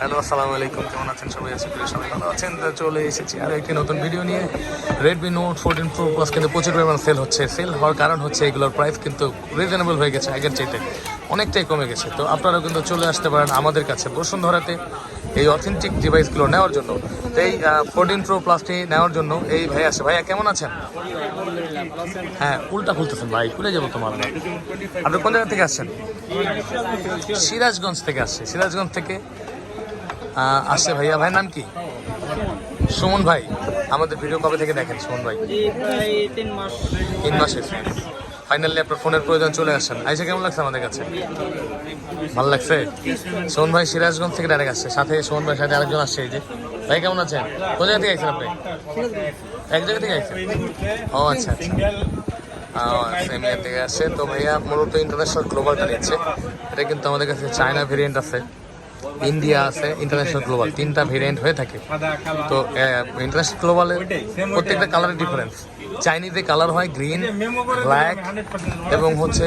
Hello, আসসালামু আলাইকুম। কেমন আছেন সবাই? আশা করি সবাই ভালো আছেন। তো চলে এসেছি আর একটি নতুন ভিডিও নিয়ে। Redmi Note fourteen Pro Plus কিন্তু প্রচুর পরিমাণ সেল হচ্ছে। সেল হওয়ার কারণ হচ্ছে এগুলোর প্রাইস কিন্তু রিজনেবল হয়ে গেছে আগের চাইতে। অনেকটাই কমে গেছে। তো আপনারাও কিন্তু চলে আসতে পারেন আমাদের কাছে বসুন্ধরাতে এই অথেন্টিক ডিভাইসগুলো নেওয়ার জন্য। তো এই ফোরটিন প্রো প্লাসটি নেওয়ার জন্য এই ভাই আছে। ভাইয়া, কেমন আছেন? হ্যাঁ উল্টা খুলতেছেন ভাই। খুলে যাব তোমার। আপনি কোন জায়গা থেকে আসছেন? সিরাজগঞ্জ থেকে আসছে। সিরাজগঞ্জ থেকে আসছে ভাইয়া। ভাই নাম কি? সুমন ভাই। আমাদের ভিডিও কবে থেকে দেখেন সুমন ভাই? তিন মাস ফাইনালি আপনার ফোনের প্রয়োজন চলে আসছেন আইসে কেমন লাগছে আমাদের কাছে? ভালো লাগছে? সোহন ভাই সিরাজগঞ্জ থেকে ডাইরেক্ট আসছে। সাথে সোহন ভাইয়ের সাথে আরেকজন আসছে এই যে। ভাই, কেমন আছেন? কোন জায়গা থেকে আইছেন আপনি? এক জায়গা থেকে আইছেন? ও আচ্ছা আচ্ছা। থেকে আসছে। তো ভাইয়া মূলত ইন্টারন্যাশনাল গ্লোবালটা নিচ্ছে। এটা কিন্তু আমাদের কাছে চায়না ভেরিয়েন্ট আছে। ইন্ডিয়া আছে ইন্টারন্যাশনাল গ্লোবাল তিনটা ভেরিয়েন্ট হয়ে থাকে। তো ইন্টারন্যাশনাল গ্লোবালের প্রত্যেকটা কালারের ডিফারেন্স চাইনিজে কালার হয় গ্রিন ব্ল্যাক এবং হচ্ছে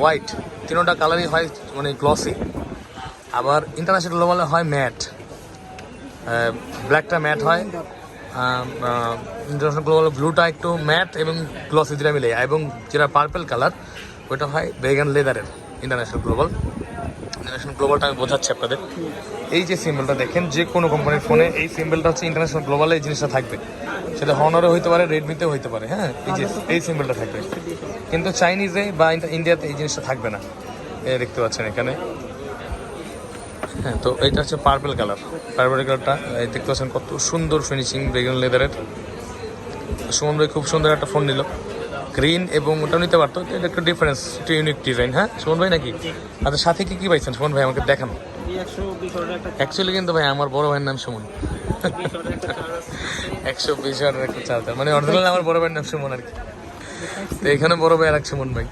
হোয়াইট তিনোটা কালারই হয় মানে গ্লসি আবার ইন্টারন্যাশনাল গ্লোবালে হয় ম্যাট ব্ল্যাকটা ম্যাট হয়। ইন্টারন্যাশনাল গ্লোবাল ব্লুটা একটু ম্যাট এবং গ্লসি দুটা মিলে এবং যেটা পার্পেল কালার ওইটা হয় বেগান লেদারের ইন্টারন্যাশনাল গ্লোবাল ইন্টারন্যাশনাল গ্লোবালটা আমি বোঝাচ্ছি আপনাদের। এই যে সিম্বলটা দেখেন, যে কোনো কোম্পানির ফোনে এই সিম্বলটা হচ্ছে ইন্টারন্যাশনাল গ্লোবালে এই জিনিসটা থাকবে। সেটা হনারে হইতে পারে রেডমিতেও হইতে পারে হ্যাঁ? এই যে এই সিম্বলটা থাকবে। কিন্তু চাইনিজে বা ইন্ডিয়াতে এই জিনিসটা থাকবে না। দেখতে পাচ্ছেন এখানে। হ্যাঁ তো এটা হচ্ছে পার্পল কালার পার্পল কালারটা দেখতে পাচ্ছেন কত সুন্দর ফিনিশিং বেগুন লেদারের সুমন খুব সুন্দর একটা ফোন নিল। গ্রিন এবং ওটা নিতে পারতো এটা একটু ডিফারেন্স একটু ইউনিক ডিজাইন হ্যাঁ? সুমন ভাই নাকি? আচ্ছা সাথে কি কি পাইছেন? সুমন ভাই, আমাকে দেখান। অ্যাকচুয়ালি কিন্তু ভাই, আমার বড় ভাইয়ের নাম সুমন। একশো বিশ হাজার একটা চার্জার। মানে অরিজিনাল আমার বড় ভাইয়ের নাম সুমন আর কি। তো এখানে বড় ভাই আর এক সুমন ভাই।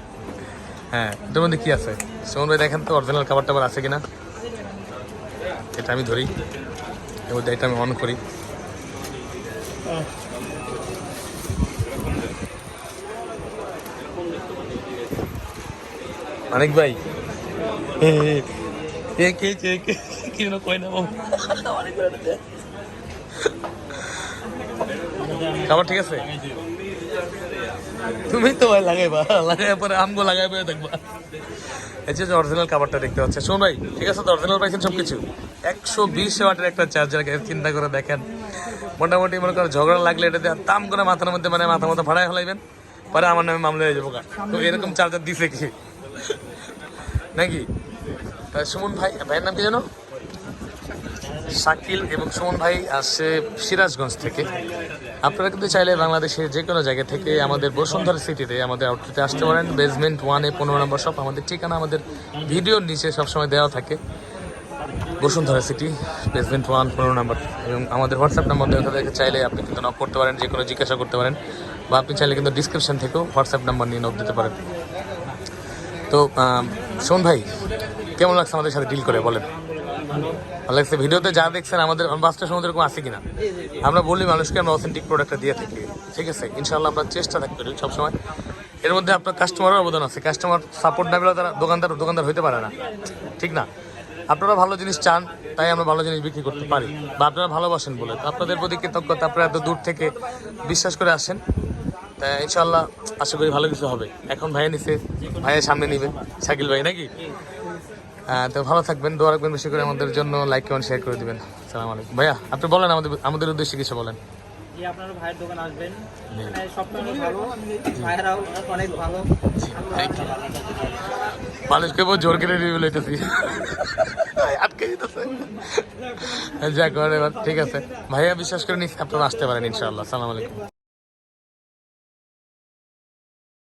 হ্যাঁ এটার মধ্যে কি আছে? সুমন ভাই, দেখেন তো অরিজিনাল খাবার টাবার আছে কিনা? এটা আমি ধরি। এর মধ্যে এটা আমি অন করি। অনেক ভাই। কে কে কে কে কি না বাবু খাবার ঠিক আছে? তুমি তো ভাই লাগাইবা লাগাই পরে আমগো লাগাই পরে দেখবা। এই যে অরিজিনাল খাবারটা দেখতে পাচ্ছে শোন ভাই ঠিক আছে তো? অরিজিনাল পাইছেন সব কিছু একশো বিশ ওয়াটের একটা চার্জার চিন্তা করে দেখেন। মোটামুটি মনে করেন ঝগড়া লাগলে এটা দিয়ে তাম করে মাথার মধ্যে মানে মাথা মতো ভাড়ায় ফেলাইবেন। পরে আমার নামে মামলা হয়ে যাব। তো এরকম চার্জার দিছে কি? নাকি? সুমন ভাই, ভাইয়ের নাম কি জানো শাকিল এবং সুমন ভাই আসছে সিরাজগঞ্জ থেকে। আপনারা কিন্তু চাইলে বাংলাদেশের যে কোনো জায়গা থেকে আমাদের বসুন্ধরা সিটিতে আমাদের আউটলেটে আসতে পারেন। বেসমেন্ট ওয়ানে পনেরো নম্বর সব আমাদের ঠিকানা আমাদের ভিডিওর নিচে সবসময় দেওয়া থাকে। বসুন্ধরা সিটি বেসমেন্ট ওয়ান পনেরো নম্বর। এবং আমাদের হোয়াটসঅ্যাপ নাম্বার দেওয়া থাকে, চাইলে আপনি কিন্তু নক করতে পারেন, যে কোনো জিজ্ঞাসা করতে পারেন। বা আপনি চাইলে কিন্তু ডিসক্রিপশন থেকেও হোয়াটসঅ্যাপ নাম্বার নিয়ে নক দিতে পারেন। তো শোন ভাই, কেমন লাগছে আমাদের সাথে ডিল করে? বলেন। ভালো লাগছে। ভিডিওতে যা দেখছেন, আমাদের বাসটা সময় এরকম আছে কিনা? আমরা বলি মানুষকে আমরা অথেন্টিক প্রোডাক্টটা দিয়ে থাকি। ঠিক আছে? ইনশাল্লাহ আমরা চেষ্টা থাকতে পারি সবসময়। এর মধ্যে আপনার কাস্টমারের অবদান আছে। কাস্টমার সাপোর্ট না পেলে তারা দোকানদার দোকানদার হতে পারে না। ঠিক না? আপনারা ভালো জিনিস চান, তাই আমরা ভালো জিনিস বিক্রি করতে পারি। বা আপনারা ভালোবাসেন বলে। আপনাদের প্রতি কৃতজ্ঞতা। আপনারা এত দূর থেকে বিশ্বাস করে আসেন। তা ইনশাল্লাহ আশা করি ভালো কিছু হবে। এখন ভাইয়া নিছে ভাইয়ের সামনে নিবে। শাকিল ভাই নাকি? তো ভালো থাকবেন দোয়া রাখবেন বেশি করে আমাদের জন্য। লাইক কমেন্ট শেয়ার করে দিবেন। সালাম আলাইকুম। ভাইয়া আপনি বলেন আমাদের আমাদের উদ্দেশ্যে কিছু বলেন। মানুষকে বহু জোর করে রিভিউ লইতেছি। আটকে দিতেছে যা এবার ঠিক আছে। ভাইয়া বিশ্বাস করে নিচ্ছি আপনারা আসতে পারেন ইনশাআল্লাহ। সালাম আলাইকুম।